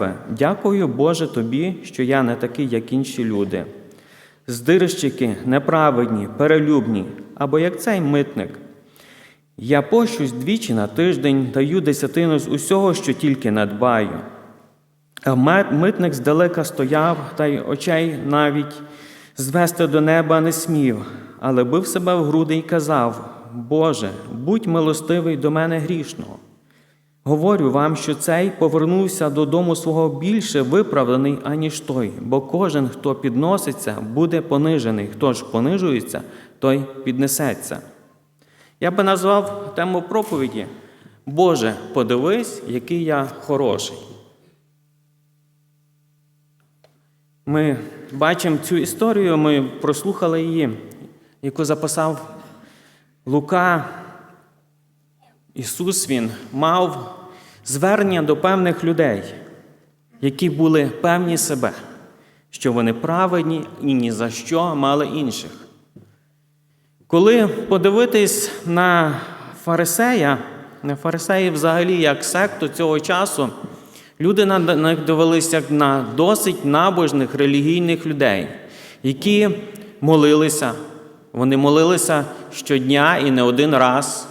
себе: Дякую, Боже, тобі, що я не такий, як інші люди. Здирщики, неправедні, перелюбні, або як цей митник. Я пощусь двічі на тиждень, даю десятину з усього, що тільки надбаю. А митник здалека стояв, та й очей навіть звести до неба не смів, але бив себе в груди й казав: Боже, будь милостивий до мене грішного. Говорю вам, що цей повернувся додому свого більше виправданий, аніж той, бо кожен, хто підноситься, буде понижений, хто ж понижується, той піднесеться. Я би назвав тему проповіді Боже, подивись, який я хороший. Ми бачимо цю історію, ми прослухали її, яку записав Лука. Ісус Він мав звернення до певних людей, які були певні себе, що вони праведні і ні за що мали інших. Коли подивитись на фарисея, на фарисеїв взагалі як секту цього часу, люди на них дивилися на досить набожних релігійних людей, які молилися. Вони молилися щодня і не один раз.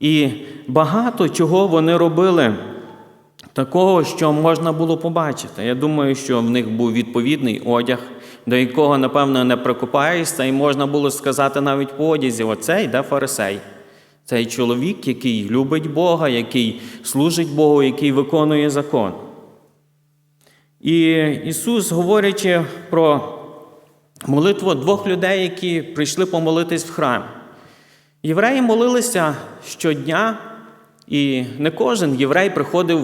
І багато чого вони робили такого, що можна було побачити. Я думаю, що в них був відповідний одяг, до якого, напевно, не прикопаєшся, і можна було сказати навіть по одязі: оцей йде фарисей. Цей чоловік, який любить Бога, який служить Богу, який виконує закон. І Ісус, говорячи про молитву двох людей, які прийшли помолитись в храм. Євреї молилися щодня, і не кожен єврей приходив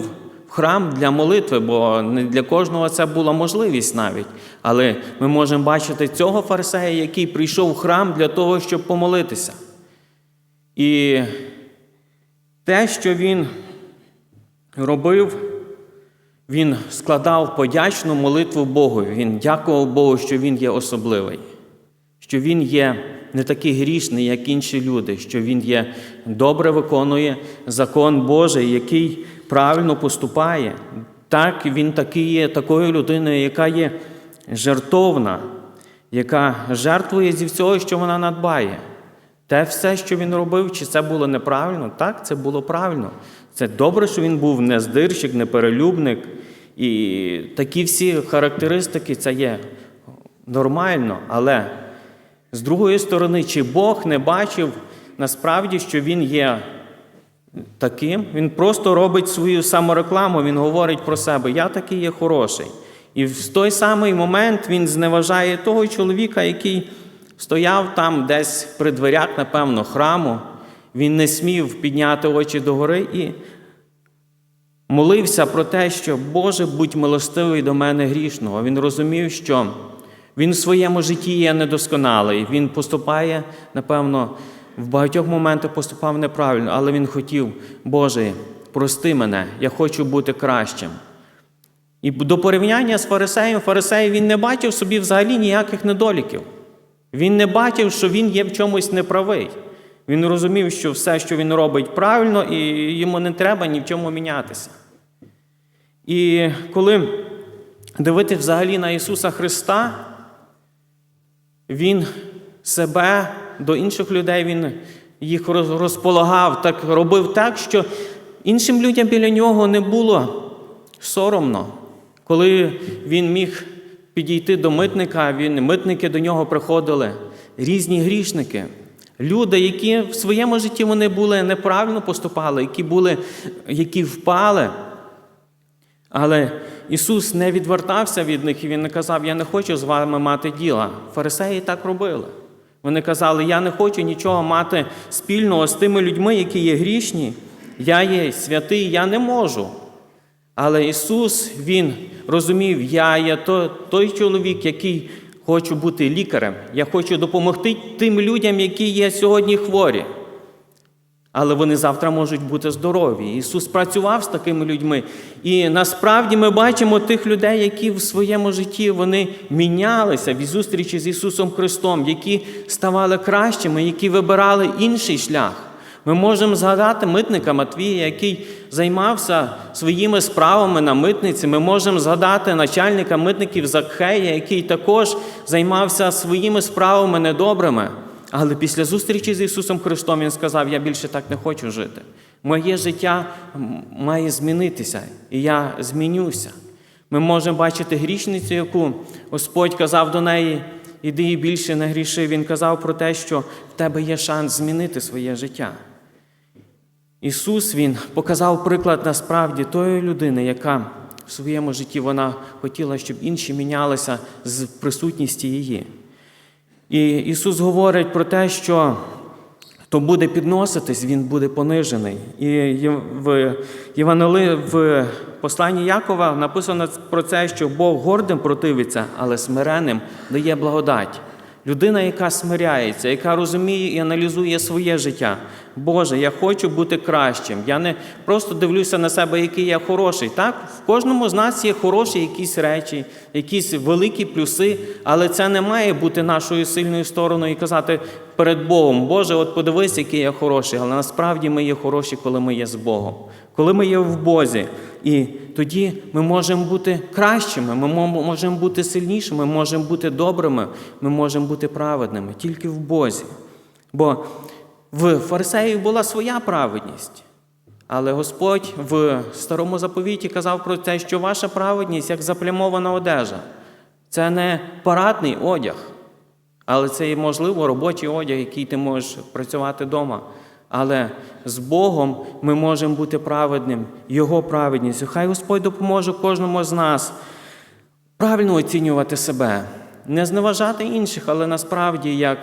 в храм для молитви, бо не для кожного це була можливість навіть. Але ми можемо бачити цього фарисея, який прийшов в храм для того, щоб помолитися. І те, що він робив, він складав подячну молитву Богу. Він дякував Богу, що він є особливий, що він є не такий грішний, як інші люди, що він є добре виконує закон Божий, який правильно поступає. Так, він такий є такою людиною, яка є жертовна, яка жертвує зі всього, що вона надбає. Те все, що він робив, чи це було неправильно? Так, це було правильно. Це добре, що він був не здирщик, не перелюбник. І такі всі характеристики це є нормально. Але з другої сторони, чи Бог не бачив насправді, що він є таким, він просто робить свою саморекламу, він говорить про себе, я такий є хороший. І в той самий момент він зневажає того чоловіка, який стояв там десь при дверях, напевно, храму. Він не смів підняти очі догори і молився про те, що Боже, будь милостивий до мене грішного. Він розумів, що він в своєму житті є недосконалий. Він поступає, напевно, в багатьох моментах поступав неправильно, але він хотів, Боже, прости мене, я хочу бути кращим. І до порівняння з фарисеєм, фарисей він не бачив собі взагалі ніяких недоліків. Він не бачив, що він є в чомусь неправий. Він розумів, що все, що він робить, правильно, і йому не треба ні в чому мінятися. І коли дивитися взагалі на Ісуса Христа, Він себе до інших людей Він їх розполагав, так робив так, що іншим людям біля нього не було соромно. Коли він міг підійти до митника, він, митники до нього приходили, різні грішники. Люди, які в своєму житті вони були неправильно поступали, які були, які впали. Але Ісус не відвертався від них і Він не казав, я не хочу з вами мати діла. Фарисеї так робили. Вони казали, я не хочу нічого мати спільного з тими людьми, які є грішні. Я є святий, я не можу. Але Ісус, Він розумів, я є той чоловік, який хочу бути лікарем. Я хочу допомогти тим людям, які є сьогодні хворі. Але вони завтра можуть бути здорові. Ісус працював з такими людьми. І насправді ми бачимо тих людей, які в своєму житті вони мінялися в зустрічі з Ісусом Христом, які ставали кращими, які вибирали інший шлях. Ми можемо згадати митника Матвія, який займався своїми справами на митниці. Ми можемо згадати начальника митників Закхея, який також займався своїми справами недобрими. Але після зустрічі з Ісусом Христом Він сказав: Я більше так не хочу жити. Моє життя має змінитися, і я змінюся. Ми можемо бачити грішницю, яку Господь казав до неї, іди і більше не гріши. Він казав про те, що в тебе є шанс змінити своє життя. Ісус Він показав приклад насправді тої людини, яка в своєму житті вона хотіла, щоб інші мінялися з присутністю її. І Ісус говорить про те, що хто буде підноситись, він буде понижений. І в Євангелі, в посланні Якова написано про це, що Бог гордим противиться, але смиреним дає благодать. Людина, яка смиряється, яка розуміє і аналізує своє життя. Боже, я хочу бути кращим. Я не просто дивлюся на себе, який я хороший. Так, в кожному з нас є хороші якісь речі, якісь великі плюси, але це не має бути нашою сильною стороною і казати перед Богом, Боже, от подивись, який я хороший. Але насправді ми є хороші, коли ми є з Богом, коли ми є в Бозі. І тоді ми можемо бути кращими, ми можемо бути сильнішими, ми можемо бути добрими, ми можемо бути праведними тільки в Бозі. Бо в фарисеїв була своя праведність. Але Господь в старому заповіті казав про те, що ваша праведність як заплямована одежа. Це не парадний одяг, але це можливо, робочий одяг, який ти можеш працювати вдома. Але з Богом ми можемо бути праведним, Його праведністю. Хай Господь допоможе кожному з нас правильно оцінювати себе, не зневажати інших, але насправді як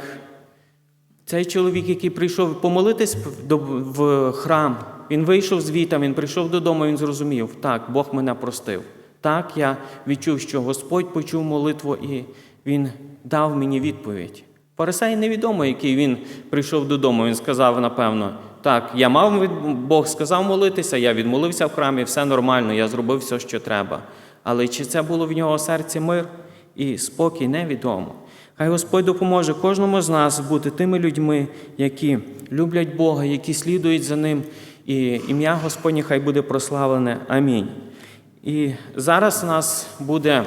цей чоловік, який прийшов помолитись в- храм, він вийшов звідти, він прийшов додому, він зрозумів, так, Бог мене простив. Так, я відчув, що Господь почув молитву і Він дав мені відповідь. Фарисей невідомо, який він прийшов додому. Він сказав, напевно, так, я мав від Бог сказав молитися, я відмолився в храмі, все нормально, я зробив все, що треба. Але чи це було в нього серці мир і спокій, невідомо. Хай Господь допоможе кожному з нас бути тими людьми, які люблять Бога, які слідують за Ним, і ім'я Господнє хай буде прославлене. Амінь. І зараз у нас буде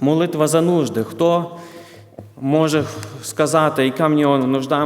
молитва за нужди. Хто може сказати, яка нього нужда,